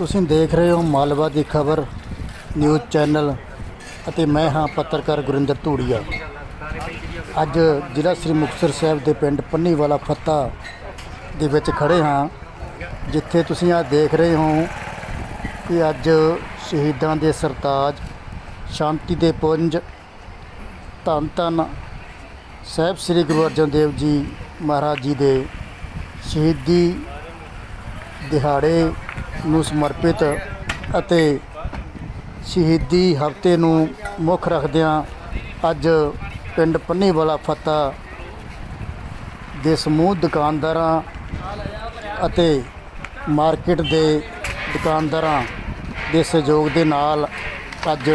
ਤੁਸੀਂ ਦੇਖ ਰਹੇ ਹੋ ਮਾਲਵਾ ਦੀ ਖਬਰ, ਨਿਊਜ਼ ਚੈਨਲ ਅਤੇ ਮੈਂ ਹਾਂ ਪੱਤਰਕਾਰ ਗੁਰਿੰਦਰ ਧੂੜੀਆ। ਅੱਜ ਜ਼ਿਲ੍ਹਾ ਸ੍ਰੀ ਮੁਕਤਸਰ ਸਾਹਿਬ ਦੇ ਪਿੰਡ ਪੰਨੀਵਾਲਾ ਫੱਤਾ ਦੇ ਵਿੱਚ ਖੜੇ ਹਾਂ, ਜਿੱਥੇ ਤੁਸੀਂ ਆ ਦੇਖ ਰਹੇ ਹੋ ਕਿ ਅੱਜ ਸ਼ਹੀਦਾਂ ਦੇ ਸਰਤਾਜ, ਸ਼ਾਂਤੀ ਦੇ ਪੁੰਜ, ਧੰਨ ਧੰਨ ਸਾਹਿਬ ਸ੍ਰੀ ਗੁਰੂ ਅਰਜਨ ਦੇਵ ਜੀ ਮਹਾਰਾਜ ਜੀ ਦੇ ਸ਼ਹੀਦੀ ਦਿਹਾੜੇ ਨੂੰ ਸਮਰਪਿਤ ਅਤੇ ਸ਼ਹੀਦੀ ਹਫ਼ਤੇ ਨੂੰ ਮੁੱਖ ਰੱਖਦਿਆਂ ਅੱਜ ਪਿੰਡ ਪੰਨੀਵਾਲਾ ਫੱਤਾ ਦੇ ਸਮੂਹ ਦੁਕਾਨਦਾਰਾਂ ਅਤੇ ਮਾਰਕੀਟ ਦੇ ਦੁਕਾਨਦਾਰਾਂ ਦੇ ਸਹਿਯੋਗ ਦੇ ਨਾਲ ਅੱਜ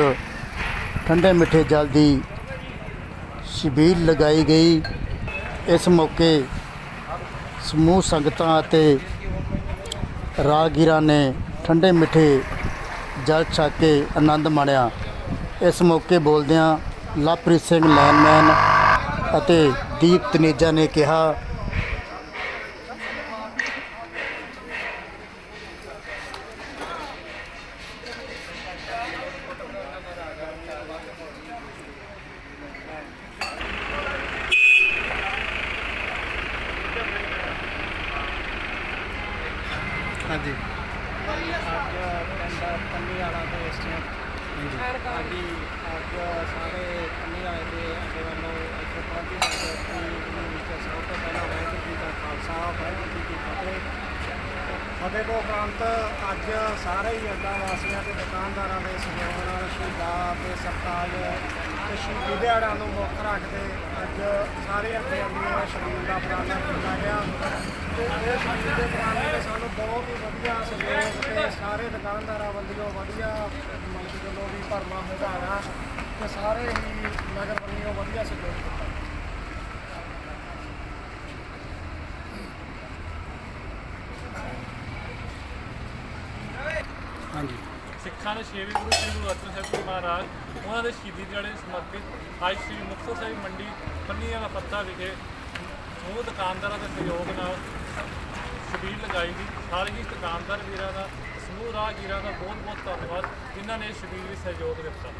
ਠੰਡੇ ਮਿੱਠੇ ਜਲ ਦੀ ਛਬੀਲ ਲਗਾਈ ਗਈ। ਇਸ ਮੌਕੇ ਸਮੂਹ ਸੰਗਤਾਂ ਅਤੇ ਰਾਗੀਰਾਂ ਨੇ ਠੰਡੇ ਮਿੱਠੇ ਜਲ ਛਕ ਕੇ ਆਨੰਦ ਮਾਣਿਆ। ਇਸ ਮੌਕੇ ਬੋਲਦਿਆਂ ਲਵਪ੍ਰੀਤ ਸਿੰਘ ਲੈਨਮੈਨ ਅਤੇ ਦੀਪ ਤਨੇਜਾ ਨੇ ਕਿਹਾ ਹਾਂਜੀ। ਅੱਜ ਪਿੰਡ ਪੰਨੀ ਵਾਲਾ ਦੇ ਇਸ ਹਾਂਜੀ ਅੱਜ ਸਾਰੇ ਪੰਨੀ ਵਾਲੇ ਦੇ ਅੱਗੇ ਵੱਲੋਂ ਇੱਥੇ ਪਹੁੰਚੀ ਸੰਗਤ ਦੀ ਵਿੱਚ ਸਭ ਤੋਂ ਪਹਿਲਾਂ ਵਾਹਿਗੁਰੂ ਜੀ ਦਾ ਖਾਲਸਾ ਵਾਹਿਗੁਰੂ ਜੀ ਕੀ ਫਤਿਹ ਫਤਿਹ ਤੋਂ ਉਪਰੰਤ ਅੱਜ ਸਾਰੇ ਹੀ ਅੱਡਾ ਵਾਸੀਆਂ ਤੇ ਦੁਕਾਨਦਾਰਾਂ ਦੇ ਸਹਿਯੋਗ ਨਾਲ ਸ਼ਹੀਦਾਂ ਤੇ ਸਰਤਾਜ ਤੇ ਸ਼ਹੀਦੀ ਦਿਹਾੜਿਆਂ ਨੂੰ ਮੁੱਖ ਰੱਖਦੇ ਅੱਜ ਸਾਰੇ ਅੱਡੇ ਅੱਗੇ ਸ਼ਹੀਦ ਦਾ ਪ੍ਰਾਰਥਨਾ ਕੀਤਾ ਗਿਆ। ਤੇ ਇਹ ਸ਼ਹੀਦ ਤੇ ਸਾਨੂੰ ਬਹੁਤ ਹੀ ਵਧੀਆ ਸਹਿਯੋਗ ਤੇ ਸਾਰੇ ਦੁਕਾਨਦਾਰਾਂ ਵੱਲੋਂ ਵਧੀਆ ਮੰਗ ਵੱਲੋਂ ਵੀ ਭਰਮਾ ਹੁੰਗਾਰਾ ਤੇ ਸਾਰੇ ਹੀ ਨਗਰ ਵੱਲੋਂ ਵਧੀਆ ਸਹਿਯੋਗ ਦਿੱਤਾ ਹਾਂਜੀ। ਸਿੱਖਾਂ ਦੇ ਛੇਵੇਂ ਗੁਰੂ ਸ੍ਰੀ ਗੁਰੂ ਅਰਜਨ ਸਾਹਿਬ ਜੀ ਮਹਾਰਾਜ, ਉਹਨਾਂ ਦੇ ਸ਼ਹੀਦੀ ਦਿਹਾੜੇ ਨੂੰ ਸਮਰਪਿਤ ਅੱਜ ਸ੍ਰੀ ਮੁਕਤਸਰ ਸਾਹਿਬ ਮੰਡੀ ਪੰਨੀਆਂ ਦਾ ਪੱਤਾ ਵਿਖੇ ਉਹ ਦੁਕਾਨਦਾਰਾਂ ਦੇ ਸਹਿਯੋਗ ਨਾਲ ਅਪੀਲ ਲਗਾਈ ਗਈ। ਸਾਰੇ ਹੀ ਦੁਕਾਨਦਾਰ ਵੀਰਾਂ ਦਾ, ਸਮੂਹ ਰਾਹਗੀਰਾਂ ਦਾ ਬਹੁਤ ਬਹੁਤ ਧੰਨਵਾਦ, ਜਿਨ੍ਹਾਂ ਨੇ ਇਸ ਸ਼ਬੀਰ ਵਿੱਚ ਸਹਿਯੋਗ ਦਿੱਤਾ।